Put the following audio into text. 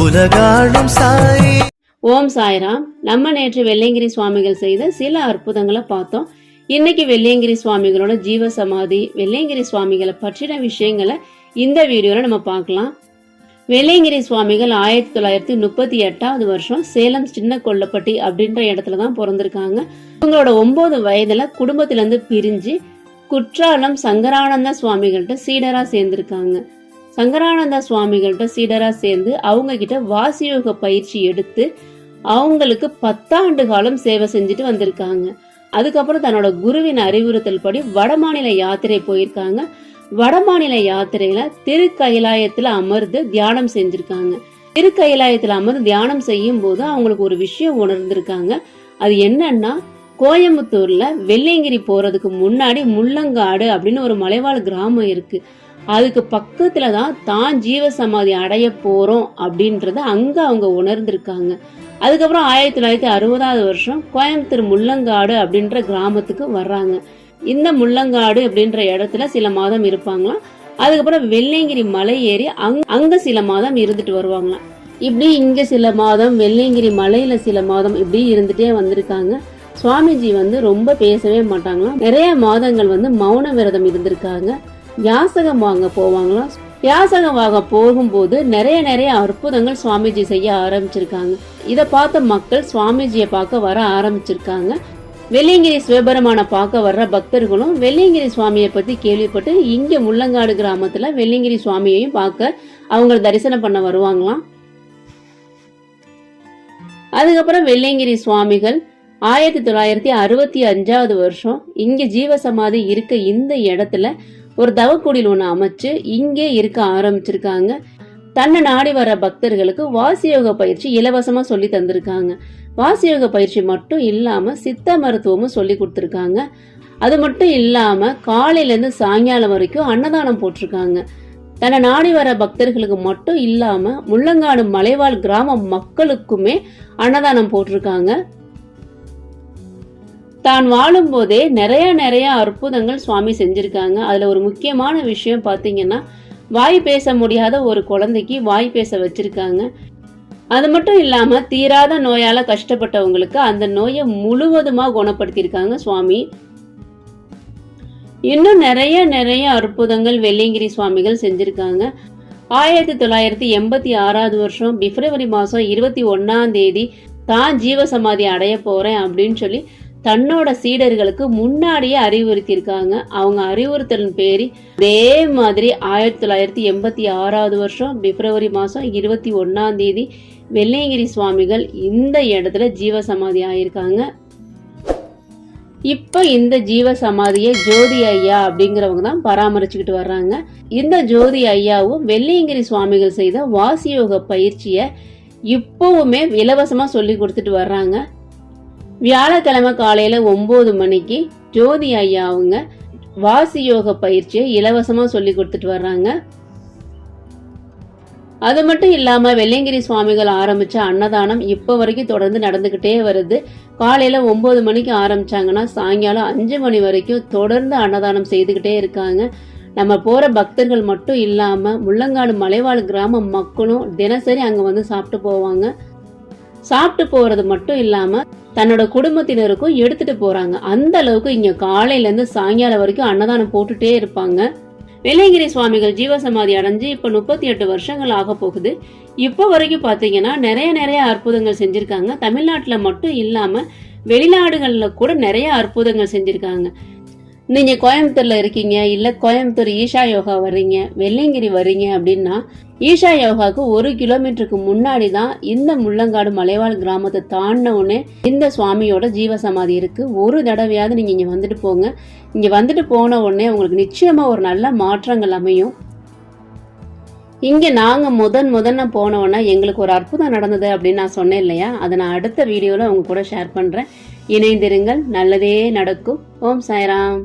உலகாளும் சாய். ஓம் சாய்ராம். நம்ம நேற்று வெள்ளையங்கிரி சுவாமிகள் செய்த சில அற்புதங்களை பார்த்தோம். இன்னைக்கு வெள்ளையங்கிரி சுவாமிகளோட ஜீவ சமாதி வெள்ளையங்கிரி சுவாமிகளை பற்றின விஷயங்களை இந்த வீடியோல நம்ம பார்க்கலாம். வெள்ளையங்கிரி சுவாமிகள் ஆயிரத்தி தொள்ளாயிரத்தி முப்பத்தி எட்டாவது வருஷம் சேலம் சின்ன கொல்லப்பட்டி அப்படின்ற இடத்துல தான் பிறந்திருக்காங்க. இவங்களோட ஒன்பது வயதுல குடும்பத்துல இருந்து பிரிஞ்சு குற்றாலம் சங்கரானந்த சுவாமிகள்ட்ட சீடரா சேர்ந்திருக்காங்க. சங்கரானந்த சுவாமிகள்கிட்ட சீடரா சேர்ந்து அவங்க கிட்ட வாசியோக பயிற்சி எடுத்து அவங்களுக்கு பத்தாண்டு காலம் சேவை செஞ்சுட்டு வந்திருக்காங்க. அதுக்கப்புறம் தன்னோட குருவின் அறிவுறுத்தல் படி வடமாநில யாத்திரை போயிருக்காங்க. வடமாநில யாத்திரையில திருக்கயிலாயத்துல அமர்ந்து தியானம் செஞ்சிருக்காங்க. திருக்கயிலாயத்துல அமர்ந்து தியானம் செய்யும் போது அவங்களுக்கு ஒரு விஷயம் உணர்ந்திருக்காங்க. அது என்னன்னா கோயம்புத்தூர்ல வெள்ளையங்கிரி போறதுக்கு முன்னாடி முள்ளங்காடு அப்படின்னு ஒரு மலைவாழ் கிராமம் இருக்கு. அதுக்கு பக்கத்துல தான் தான் ஜீவ சமாதி அடைய போறோம் அப்படின்றத அங்க அவங்க உணர்ந்திருக்காங்க. அதுக்கப்புறம் ஆயிரத்தி தொள்ளாயிரத்தி அறுபதாவது வருஷம் கோயம்புத்தூர் முள்ளங்காடு அப்படின்ற கிராமத்துக்கு வர்றாங்க. இந்த முள்ளங்காடு அப்படின்ற இடத்துல சில மாதம் இருப்பாங்களாம். அதுக்கப்புறம் வெள்ளையங்கிரி மலை ஏறி அங் அங்க சில மாதம் இருந்துட்டு வருவாங்களாம். இப்படி இங்க சில மாதம் வெள்ளையங்கிரி மலையில சில மாதம் இப்படி இருந்துட்டே வந்திருக்காங்க. சுவாமிஜி வந்து ரொம்ப பேசவே மாட்டாங்களாம். நிறைய மாதங்கள் வந்து மௌன விரதம் இருந்திருக்காங்க. யாசகம் வாங்க போவாங்களாம். யாசகம் வாங்க போகும்போது நிறைய நிறைய அற்புதங்கள் சுவாமிஜி செய்ய ஆரம்பிச்சிருக்காங்க. இதை பார்த்த மக்கள் சுவாமிஜியை பார்க்க வர ஆரம்பிச்சிருக்காங்க. வெள்ளியங்கிரி சிவபெருமான பார்க்க வர்ற பக்தர்களும் வெள்ளியங்கிரி சுவாமியை பத்தி கேள்விப்பட்டு இங்க முள்ளங்காடு கிராமத்துல வெள்ளியங்கிரி சுவாமியையும் பார்க்க அவங்க தரிசனம் பண்ண வருவாங்களாம். அதுக்கப்புறம் வெள்ளியங்கிரி சுவாமிகள் ஆயிரத்தி தொள்ளாயிரத்தி அறுபத்தி அஞ்சாவது வருஷம் இங்க ஜீவசமாதி இருக்க இந்த இடத்துல ஒரு தவக்குடில் ஒன்று அமைச்சு இங்கே இருக்க ஆரம்பிச்சிருக்காங்க. தன்னை நாடி வர பக்தர்களுக்கு வாசியோக பயிற்சி இலவசமா சொல்லி தந்திருக்காங்க. வாசியோக பயிற்சி மட்டும் இல்லாம சித்த மருத்துவமும் சொல்லி கொடுத்துருக்காங்க. அது மட்டும் இல்லாம காலையில இருந்து சாயங்காலம் வரைக்கும் அன்னதானம் போட்டிருக்காங்க. தன்னை நாடி வர பக்தர்களுக்கு மட்டும் இல்லாம முள்ளங்காடு மலைவாழ் கிராம மக்களுக்குமே அன்னதானம் போட்டிருக்காங்க. தான் வாழும்போதே நிறைய நிறைய அற்புதங்கள் சுவாமி செஞ்சிருக்காங்க. அதுல ஒரு முக்கியமான விஷயம் பாத்தீங்கன்னா வாய் பேச முடியாத ஒரு குழந்தைக்கு வாய் பேச வச்சிருக்காங்க. அது மட்டும் இல்லாம தீராத நோயால கஷ்டப்பட்டவங்களுக்கு அந்த நோயை முழுவதுமா குணப்படுத்தியிருக்காங்க சுவாமி. இன்னும் நிறைய நிறைய அற்புதங்கள் வெள்ளியங்கிரி சுவாமிகள் செஞ்சிருக்காங்க. ஆயிரத்தி தொள்ளாயிரத்தி எண்பத்தி ஆறாவது வருஷம் பிப்ரவரி மாசம் இருபத்தி ஒன்னாம் தேதி தான் ஜீவசமாதி அடைய போறேன் அப்படின்னு சொல்லி தன்னோட சீடர்களுக்கு முன்னாடியே அறிவுறுத்தியிருக்காங்க. அவங்க அறிவுறுத்தலின் பேரி அதே மாதிரி ஆயிரத்தி தொள்ளாயிரத்தி எண்பத்தி ஆறாவது வருஷம் பிப்ரவரி மாதம் இருபத்தி ஒன்னாம் தேதி வெள்ளையங்கிரி சுவாமிகள் இந்த இடத்துல ஜீவசமாதி ஆயிருக்காங்க. இப்போ இந்த ஜீவ சமாதியை ஜோதி ஐயா அப்படிங்கிறவங்க தான் பராமரிச்சுக்கிட்டு வர்றாங்க. இந்த ஜோதி ஐயாவும் வெள்ளியங்கிரி சுவாமிகள் செய்த வாசியோக பயிற்சியை இப்போவுமே இலவசமாக சொல்லி கொடுத்துட்டு வர்றாங்க. வியாழக்கிழமை காலையில ஒன்பது மணிக்கு ஜோதி ஐயா அவங்க வாசி யோக பயிற்சியை இலவசமா சொல்லி கொடுத்துட்டு வர்றாங்க. அது மட்டும் இல்லாம வெள்ளையங்கிரி சுவாமிகள் ஆரம்பிச்ச அன்னதானம் இப்ப வரைக்கும் தொடர்ந்து நடந்துகிட்டே வருது. காலையில ஒன்பது மணிக்கு ஆரம்பிச்சாங்கன்னா சாயங்காலம் அஞ்சு மணி வரைக்கும் தொடர்ந்து அன்னதானம் செய்துகிட்டே இருக்காங்க. நம்ம போற பக்தர்கள் மட்டும் இல்லாம முள்ளங்காடு மலைவாழ் கிராம மக்களும் தினசரி அங்க வந்து சாப்பிட்டு போவாங்க. சாப்பிட்டு போறது மட்டும் இல்லாம தன்னோட குடும்பத்தினருக்கும் எடுத்துட்டு போறாங்க. அந்த அளவுக்கு இங்க காலையில இருந்து சாயங்காலம் வரைக்கும் அன்னதானம் போட்டுட்டே இருப்பாங்க. வெள்ளையங்கிரி சுவாமிகள் ஜீவசமாதி அடைஞ்சு இப்ப முப்பத்தி எட்டு வருஷங்கள் ஆக போகுது. இப்ப வரைக்கும் பாத்தீங்கன்னா நிறைய நிறைய அற்புதங்கள் செஞ்சிருக்காங்க. தமிழ்நாட்டுல மட்டும் இல்லாம வெளிநாடுகள்ல கூட நிறைய அற்புதங்கள் செஞ்சிருக்காங்க. நீங்க கோயம்புத்தூர்ல இருக்கீங்க இல்ல கோயம்புத்தூர் ஈஷா யோகா வர்றீங்க வெள்ளையங்கிரி வர்றீங்க அப்படின்னா ஈஷா யோகாவுக்கு ஒரு கிலோமீட்டருக்கு முன்னாடி தான் இந்த முள்ளங்காடு மலைவாழ் கிராமத்தை தாண்டின உடனே இந்த சுவாமியோட ஜீவசமாதி இருக்கு. ஒரு தடவையாவது நீங்க இங்க வந்துட்டு போங்க. இங்க வந்துட்டு போன உடனே உங்களுக்கு நிச்சயமா ஒரு நல்ல மாற்றங்கள் அமையும். இங்க நாங்க முதன் முதன்ன போனவொடனே எங்களுக்கு ஒரு அற்புதம் நடந்தது அப்படின்னு நான் சொன்னேன் இல்லையா? அதை நான் அடுத்த வீடியோல உங்க கூட ஷேர் பண்றேன். இணைந்திருங்கள். நல்லதே நடக்கும். ஓம் சாய்ராம்.